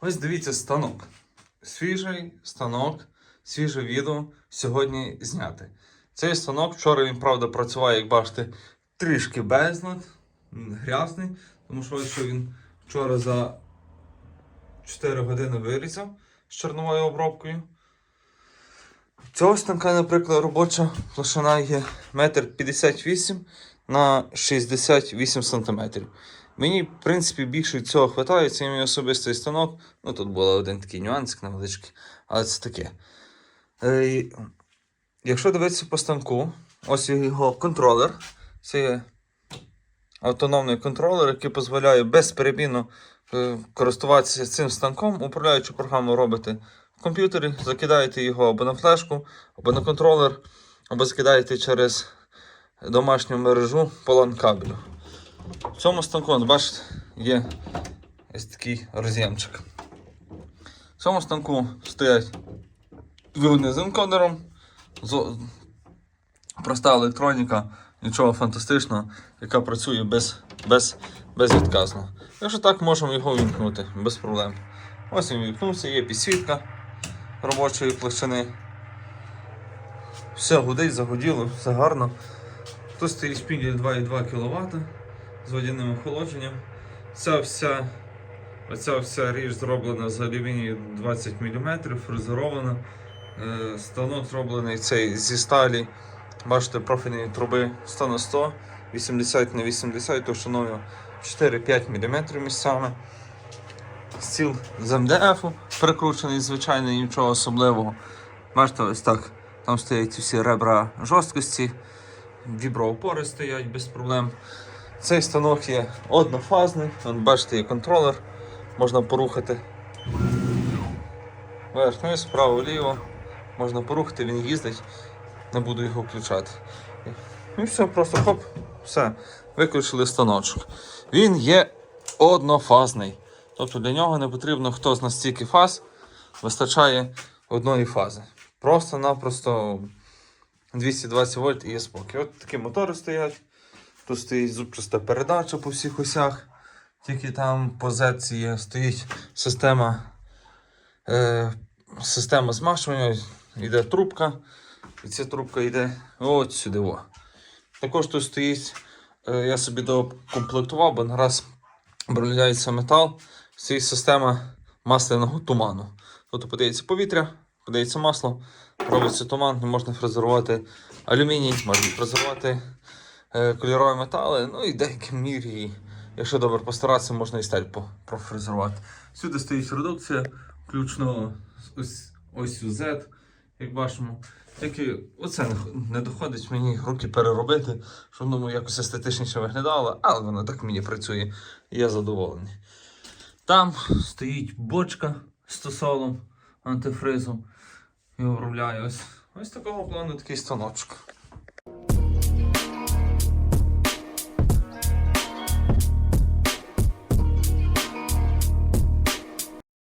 Ось дивіться станок. Свіжий станок, свіже відео сьогодні зняти. Цей станок вчора він, правда, працював, як бачите, трішки безлад, грязний, тому що ось що він вчора за 4 години вирізав з чорновою обробкою. Цього станка, наприклад, робоча площина є 1,58 м на 68 см. Мені, в принципі, більше цього вистачає, це мій особистий станок. Ну, тут був один такий нюансик невеличкий, але це таке. Е, якщо дивитися по станку, ось його контролер. Це автономний контролер, який дозволяє безперебійно е, користуватися цим станком. Управляючу програму робите в комп'ютері, закидаєте його або на флешку, або на контролер, або закидаєте через домашню мережу по LAN-кабелю. В цьому станку, бачите, є ось такий роз'ємчик. В цьому станку стоять двигуни з енкодером, проста електроніка, нічого фантастичного, яка працює без, без, безвідказно. Якщо так, можемо його вімкнути без проблем. Ось він вімкнувся, є підсвітка робочої площини. Все гудить, загуділо, все гарно. Тут стоїть шпіндель 2,2 кВт з водяним охолодженням. Ця вся, оця вся річ зроблена з алюмінію 20 мм, фрезерована. Станок зроблений цей зі сталі. Бачите, профільні труби 100 на 100, 80 на 80 товщиною 4-5 мм місцями. Стіл з МДФ прикручений, звичайно, нічого особливого. Бачите, ось так. Там стоять всі ребра жорсткості, віброопори стоять без проблем. Цей станок є однофазний, бачите, є контролер, можна порухати. Вверх, вниз, вправо, вліво. Можна порухати, він їздить, не буду його включати. І все, просто хоп, все, виключили станочок. Він є однофазний. Тобто для нього не потрібно хто з настільки фаз, вистачає одної фази. Просто-напросто 220 вольт і є спокій. От такі мотори стоять. Тут стоїть зубчаста передача по всіх осях. Тільки там по зетці є, стоїть система, е, система змащування, йде трубка. І ця трубка йде от сюди. О. Також тут стоїть, е, я собі докомплектував, бо нараз обробляється метал. Стоїть система масляного туману. Тобто подається повітря, подається масло, робиться туман, можна фрезерувати алюміній, можна фрезерувати е, кольорові метали, ну і в мірі, якщо добре постаратися, можна і сталь профрезерувати. Сюди стоїть редукція, включно ось, ось Z, як бачимо. Тільки оце не, доходить мені руки переробити, щоб воно якось естетичніше виглядало, але воно так мені працює, і я задоволений. Там стоїть бочка з стосолом антифризом і обробляю. ось, ось такого плану такий станочок.